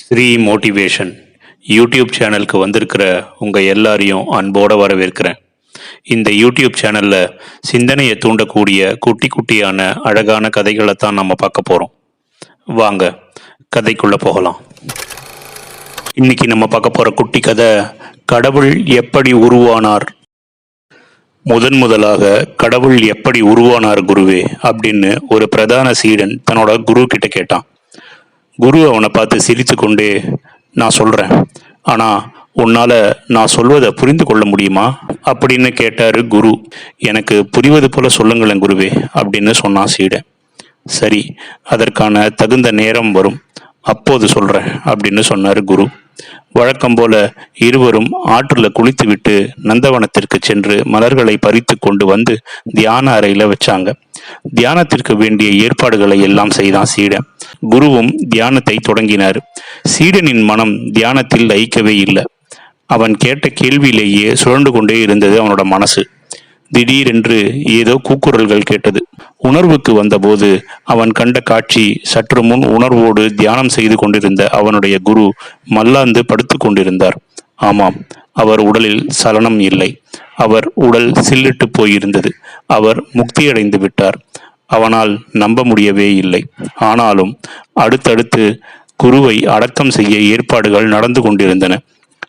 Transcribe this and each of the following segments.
Sri motivation YouTube சேனலுக்கு வந்திருக்கிற உங்கள் எல்லாரையும் அன்போடு வரவேற்கிறேன். இந்த யூடியூப் சேனலில் சிந்தனையை தூண்டக்கூடிய குட்டி குட்டியான அழகான கதைகளை தான் நம்ம பார்க்க போகிறோம் வாங்க கதைக்குள்ளே போகலாம். இன்னைக்கு நம்ம பார்க்க போகிற குட்டி கதை கடவுள் எப்படி உருவானார்? முதன் முதலாக கடவுள் எப்படி உருவானார் குருவே? அப்படின்னு ஒரு பிரதான சீடன் தன்னோட குரு கிட்ட கேட்டான். குரு அவனை பார்த்து சிரித்து கொண்டே நான் சொல்கிறேன் ஆனால் உன்னால் நான் சொல்வதை புரிந்து கொள்ள முடியுமா? அப்படின்னு கேட்டார் குரு. எனக்கு புரிவது போல சொல்லுங்களேன் குருவே அப்படின்னு சொன்னான் சீடன். சரி அதற்கான தகுந்த நேரம் வரும். அப்போது சொல்கிறேன் அப்படின்னு சொன்னார் குரு. வழக்கம் போல இருவரும் ஆற்றில் குளித்துவிட்டு நந்தவனத்திற்கு சென்று மலர்களை பறித்து கொண்டு வந்து தியான அறையில் வச்சாங்க. தியானத்திற்கு வேண்டிய ஏற்பாடுகளை எல்லாம் செய்தான் சீடன். குருவும் தியானத்தை தொடங்கினார். சீடனின் மனம் தியானத்தில் லயிக்கவே இல்லை. அவன் கேட்ட கேள்வியிலேயே சுழண்டு கொண்டே இருந்தது அவனோட மனசு. திடீரென்று ஏதோ கூக்குரல்கள் கேட்டது. உணர்வுக்கு வந்தபோது அவன் கண்ட காட்சி சற்று முன் உணர்வோடு தியானம் செய்து கொண்டிருந்த அவனுடைய குரு மல்லாந்து படுத்து கொண்டிருந்தார். ஆமாம் அவர் உடலில் சலனம் இல்லை. அவர் உடல் சில்லிட்டு போயிருந்தது. அவர் முக்தியடைந்து விட்டார். அவனால் நம்ப முடியவே இல்லை. ஆனாலும் அடுத்தடுத்து குருவை அடக்கம் செய்ய ஏற்பாடுகள் நடந்து கொண்டிருந்தன.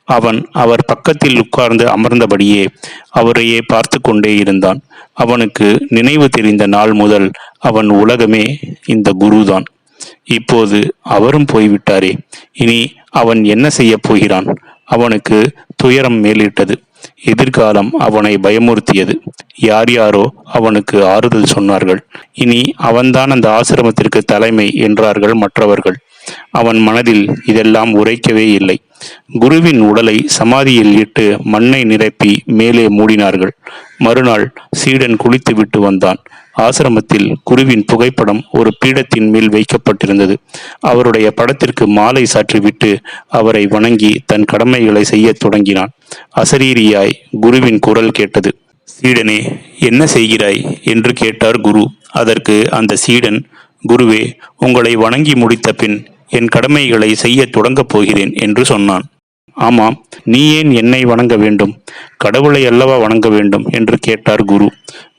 அவன் அவர் பக்கத்தில் உட்கார்ந்து அமர்ந்தபடியே அவரையே பார்த்து கொண்டே இருந்தான். அவனுக்கு நினைவு தெரிந்த நாள் முதல் அவன் உலகமே இந்த குருதான். இப்போது அவரும் போய்விட்டாரே. இனி அவன் என்ன செய்ய போகிறான்? அவனுக்கு துயரம் மேலிட்டது. எதிர்காலம் அவனை பயமுறுத்தியது. யார் யாரோ அவனுக்கு ஆறுதல் சொன்னார்கள். இனி அவன்தான் அந்த ஆசிரமத்திற்கு தலைமை என்றார்கள் மற்றவர்கள். அவன் மனதில் இதெல்லாம் உரைக்கவே இல்லை. குருவின் உடலை சமாதியில் இட்டு மண்ணை நிரப்பி மேலே மூடினார்கள். மறுநாள் சீடன் குளித்து விட்டு வந்தான். ஆசிரமத்தில் குருவின் புகைப்படம் ஒரு பீடத்தின் மேல் வைக்கப்பட்டிருந்தது. அவருடைய படத்திற்கு மாலை சாற்றிவிட்டு அவரை வணங்கி தன் கடமைகளை செய்யத் தொடங்கினான். அசரீரியாய் குருவின் குரல் கேட்டது சீடனே என்ன செய்கிறாய்? என்று கேட்டார் குரு. அதற்கு அந்த சீடன் குருவே உங்களை வணங்கி முடித்த பின் என் கடமைகளை செய்ய தொடங்கப் போகிறேன் என்று சொன்னான். ஆமாம் நீ ஏன் என்னை வணங்க வேண்டும்? கடவுளை அல்லவா வணங்க வேண்டும்? என்று கேட்டார் குரு.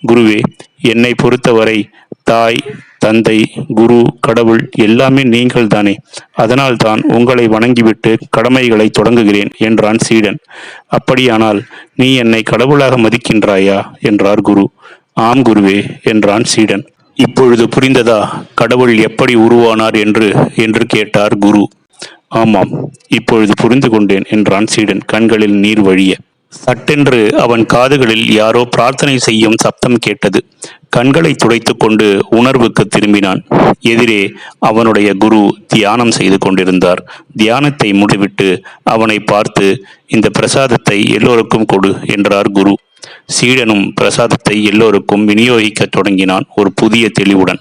குருவே என்னை பொறுத்தவரை தாய் தந்தை குரு கடவுள் எல்லாமே நீங்கள் தானே அதனால் தான் உங்களை வணங்கிவிட்டு கடமைகளை தொடங்குகிறேன் என்றான் சீடன். அப்படியானால் நீ என்னை கடவுளாக மதிக்கின்றாயா? என்றார் குரு. ஆம் குருவே என்றான் சீடன். இப்பொழுது புரிந்ததா? கடவுள் எப்படி உருவானார் என்று என்று கேட்டார் குரு. ஆமாம் இப்பொழுது புரிந்து கொண்டேன் என்றான் சீடன் கண்களில் நீர் வழிய. சட்டென்று அவன் காதுகளில் யாரோ பிரார்த்தனை செய்யும் சப்தம் கேட்டது. கண்களை துடைத்து கொண்டு உணர்வுக்கு திரும்பினான். எதிரே அவனுடைய குரு தியானம் செய்து கொண்டிருந்தார். தியானத்தை முடிவிட்டு அவனை பார்த்து இந்த பிரசாதத்தை எல்லோருக்கும் கொடு என்றார் குரு. சீடனும் பிரசாதத்தை எல்லோருக்கும் விநியோகிக்கத் தொடங்கினான் ஒரு புதிய தெளிவுடன்.